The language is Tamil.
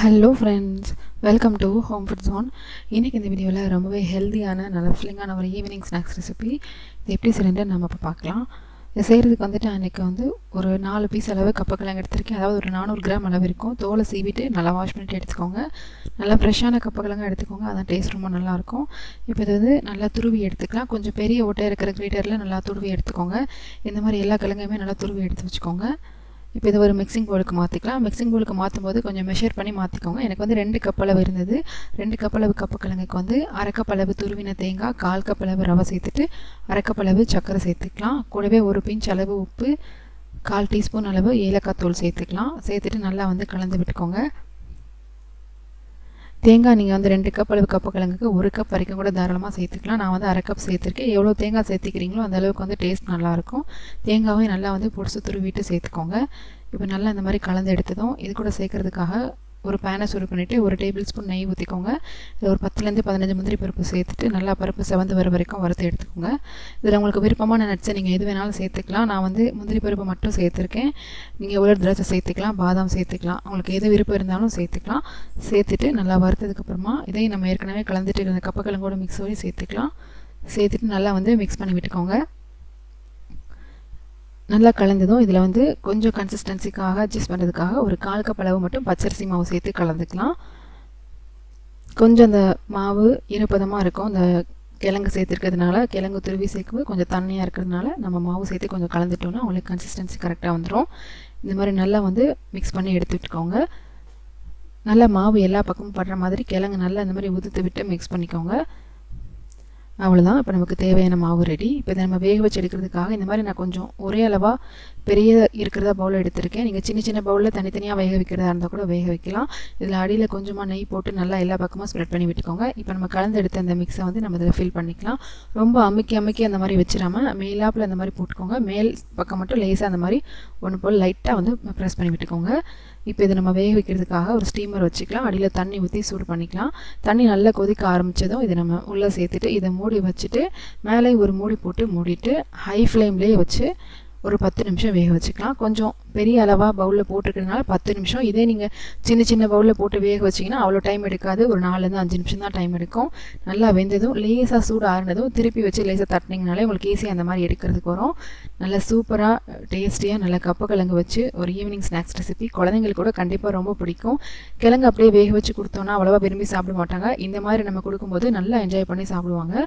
Hello friends welcome to home food zone இன்றைக்கி இந்த வீடியோவில் ரொம்பவே ஹெல்த்தியான நல்ல ஃபில்லிங்கான ஒரு ஈவினிங் ஸ்நாக்ஸ் ரெசிபி இது எப்படி செய்யறது நம்ம இப்போ பார்க்கலாம். இது செய்கிறதுக்கு வந்துட்டு அன்றைக்கி வந்து ஒரு நாலு பீஸ் அளவு கப்பக்கிழங்கு எடுத்திருக்கேன். அதாவது ஒரு நானூறு கிராம் அளவு இருக்கும். தோலை சீவிட்டு நல்லா வாஷ் பண்ணிட்டு எடுத்துக்கோங்க. நல்லா ஃப்ரெஷ்ஷான கப்பக்கிழங்கு எடுத்துக்கோங்க. அதான் டேஸ்ட் ரொம்ப நல்லாயிருக்கும் இப்போ இது வந்து நல்லா துருவி எடுத்துக்கலாம். கொஞ்சம் பெரிய ஓட்டை இருக்கிற கிரேட்டரில் நல்லா துருவி எடுத்துக்கோங்க. இந்த மாதிரி எல்லா கிழங்கையுமே நல்லா துருவி எடுத்து வச்சுக்கோங்க. இப்போ இதை ஒரு மிக்சிங் பவுலுக்கு மாற்றிக்கலாம் மிக்சிங் பவுலுக்கு மாற்றும் போது கொஞ்சம் மெஷர் பண்ணி மாற்றிக்கோங்க எனக்கு வந்து ரெண்டு கப் அளவு இருந்தது. ரெண்டு கப் அளவு கப்பு கிழங்குக்கு வந்து அரை கப் அளவு துருவின தேங்காய் கால் கப் அளவு ரவை சேர்த்துட்டு அரை கப் அளவு சர்க்கரை சேர்த்துக்கலாம். கூடவே ஒரு பிஞ்ச் அளவு உப்பு கால் டீஸ்பூன் அளவு ஏலக்காய் தூள் சேர்த்துக்கலாம். சேர்த்துட்டு நல்லா வந்து கலந்து விட்டுக்கோங்க. தேங்காய் நீங்கள் வந்து ரெண்டு கப் அளவு கப்பு கிழங்குக்கு ஒரு கப் வரைக்கும் கூட தாராளமாக சேர்த்துக்கலாம். நான் வந்து அரை கப் சேர்த்துருக்கேன். எவ்வளோ தேங்காய் சேர்த்துக்கிறீங்களோ அந்த அளவுக்கு வந்து டேஸ்ட் நல்லாயிருக்கும். தேங்காயும் நல்லா வந்து பொடிசு துருவிட்டு சேர்த்துக்கோங்க. இப்போ நல்லா இந்த மாதிரி கலந்து எடுத்ததும் இது கூட சேர்க்கறதுக்காக ஒரு பேனை சூடு பண்ணிவிட்டு ஒரு டேபிள் ஸ்பூன் நெய் ஊற்றிக்கோங்க இது ஒரு பத்துலேருந்து பதினஞ்சு முந்திரி பருப்பு சேர்த்துட்டு நல்லா பருப்பு செவந்து வர வரைக்கும் வறுத்து எடுத்துக்கோங்க. இதில் உங்களுக்கு விருப்பமான நட்ஸை நீங்கள் எது வேணாலும் சேர்த்துக்கலாம். நான் வந்து முந்திரி பருப்பு மட்டும் சேர்த்துருக்கேன். நீங்கள் உலர் திராட்சை சேர்த்துக்கலாம். பாதாம் சேர்த்துக்கலாம். உங்களுக்கு எது விருப்பம் இருந்தாலும் சேர்த்துக்கலாம். சேர்த்துட்டு நல்லா வறுத்ததுக்கப்புறமா இதையும் நம்ம ஏற்கனவே கலந்துட்டு இருந்த கப்பக்கிழங்கோட மிக்ஸ் பண்ணி சேர்த்துக்கலாம். சேர்த்துட்டு நல்லா வந்து மிக்ஸ் பண்ணி விட்டுக்கோங்க. நல்லா கலந்ததும் இதில் வந்து கொஞ்சம் கன்சிஸ்டன்சிக்காக அட்ஜஸ்ட் பண்ணுறதுக்காக ஒரு கால் கப் அளவு மட்டும் பச்சரிசி மாவு சேர்த்து கலந்துக்கலாம். கொஞ்சம் அந்த மாவு ஈரப்பதமாக இருக்கும். அந்த கிழங்கு சேர்த்துருக்கிறதுனால கிழங்கு துருவி சேர்க்கும்போது கொஞ்சம் தண்ணியாக இருக்கிறதுனால நம்ம மாவு சேர்த்து கொஞ்சம் கலந்துட்டோம்னா உங்களுக்கு கன்சிஸ்டன்சி கரெக்டாக வந்துடும் இந்த மாதிரி நல்லா வந்து மிக்ஸ் பண்ணி எடுத்துட்டுக்கோங்க. நல்லா மாவு எல்லா பக்கமும் படுற மாதிரி கிழங்கு நல்லா இந்த மாதிரி உதுத்து விட்டு மிக்ஸ் பண்ணிக்கோங்க. அவ்வளோதான் இப்போ நமக்கு தேவையான மாவு ரெடி இப்போ இதை நம்ம வேக வச்சு எடுக்கிறதுக்காக இந்த மாதிரி நான் கொஞ்சம் ஒரே அளவாக பெரிய இருக்கிறதா பவுல் எடுத்திருக்கேன். நீங்கள் சின்ன சின்ன பவுலில் தனித்தனியாக வேக வைக்கிறதா இருந்தால் கூட வேக வைக்கலாம். இதில் அடியில் கொஞ்சமாக நெய் போட்டு நல்லா எல்லா பக்கமும் ஸ்ப்ரெட் பண்ணி விட்டுக்கோங்க. இப்போ நம்ம கலந்து எடுத்த அந்த மிக்ஸை வந்து நம்ம இதில் ஃபில் பண்ணிக்கலாம். ரொம்ப அமுக்கி அமுக்கி அந்த மாதிரி வச்சிடாமல் மேலாப்பில் அந்த மாதிரி போட்டுக்கோங்க. மேல் பக்கம் மட்டும் லேஸாக அந்த மாதிரி ஒன்று போல் லைட்டாக வந்து ப்ரெஸ் பண்ணி விட்டுக்கோங்க. இப்போ இதை நம்ம வேக வைக்கிறதுக்காக ஒரு ஸ்டீமர் வச்சுக்கலாம். அடியில் தண்ணி ஊற்றி சூடு பண்ணிக்கலாம். தண்ணி நல்லா கொதிக்க ஆரம்பித்ததும் இதை நம்ம உள்ளே சேர்த்துட்டு இதை மூடி வச்சுட்டு மேலே ஒரு மூடி போட்டு மூடிட்டு ஹை ஃப்ளேம்லேயே வச்சு ஒரு பத்து நிமிஷம் வேக வச்சுக்கலாம். கொஞ்சம் பெரிய அளவாக பவுலில் போட்டுருக்கிறதுனால பத்து நிமிஷம். இதே நீங்கள் சின்ன சின்ன பவுலில் போட்டு வேக வச்சிங்கன்னா அவ்வளோ டைம் எடுக்காது. ஒரு நாலுலேருந்து அஞ்சு நிமிஷம் தான் டைம் எடுக்கும். நல்லா வெந்ததும் லேசாக சூடு ஆறுனதும் திருப்பி வச்சு லேசாக தட்டினீங்கனாலே உங்களுக்கு ஈஸியாக அந்த மாதிரி எடுக்கிறதுக்கு வரும். நல்லா சூப்பராக டேஸ்டியாக நல்லா கப்ப கிழங்கு வச்சு ஒரு ஈவினிங் ஸ்நாக்ஸ் ரெசிபி குழந்தைங்களுக்கு கூட கண்டிப்பாக ரொம்ப பிடிக்கும். கிழங்கு அப்படியே வேக வச்சு கொடுத்தோன்னா அவ்வளோவா விரும்பி சாப்பிட மாட்டாங்க. இந்த மாதிரி நம்ம கொடுக்கும்போது நல்லா என்ஜாய் பண்ணி சாப்பிடுவாங்க.